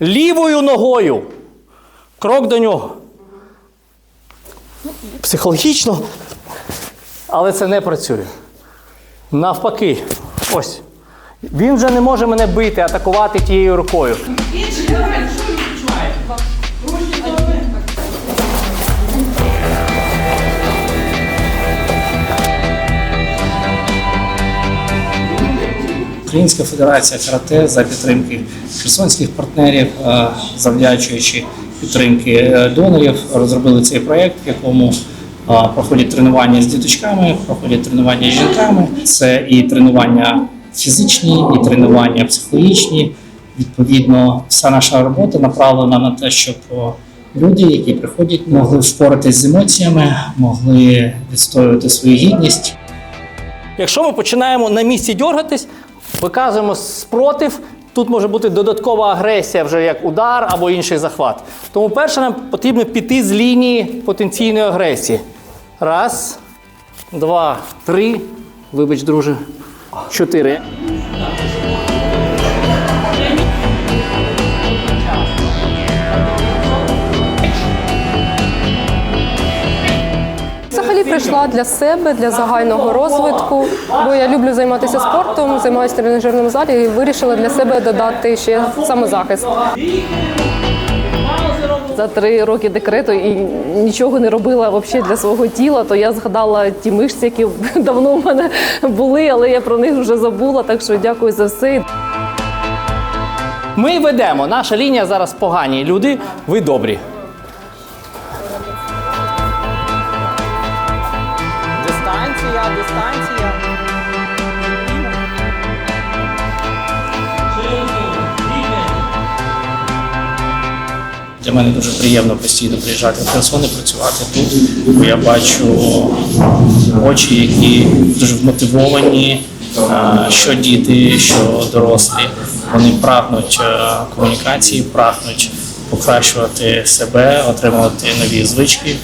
лівою ногою. Крок до нього. Психологічно, але це не працює. Навпаки, ось. Він вже не може мене бити, атакувати тією рукою. Українська федерація карате за підтримки херсонських партнерів, е, завдячуючи підтримки е, донорів, розробили цей проєкт, в якому е, проходять тренування з діточками, проходять тренування з жінками. Це і тренування фізичні, і тренування психологічні. Відповідно, вся наша робота направлена на те, щоб люди, які приходять, могли впоратись з емоціями, могли відстоювати свою гідність. Якщо ми починаємо на місці дергатись, виказуємо спротив. Тут може бути додаткова агресія, вже як удар або інший захват. Тому перше нам потрібно піти з лінії потенційної агресії. Раз, два, три. Вибач, друже. Чотири. Прийшла для себе, для загального розвитку, бо я люблю займатися спортом, займаюся в тренажерному залі і вирішила для себе додати ще самозахист. За три роки декрету і нічого не робила взагалі для свого тіла, то я згадала ті мишці, які давно в мене були, але я про них вже забула. Так що дякую за все. Ми ведемо. Наша лінія зараз погані люди, ви добрі. Дистанція, дистанція. Для мене дуже приємно постійно приїжджати в Херсон і працювати тут, бо я бачу очі, які дуже вмотивовані, що діти, що дорослі. Вони прагнуть е, комунікації, прагнуть покращувати себе, отримувати нові звички.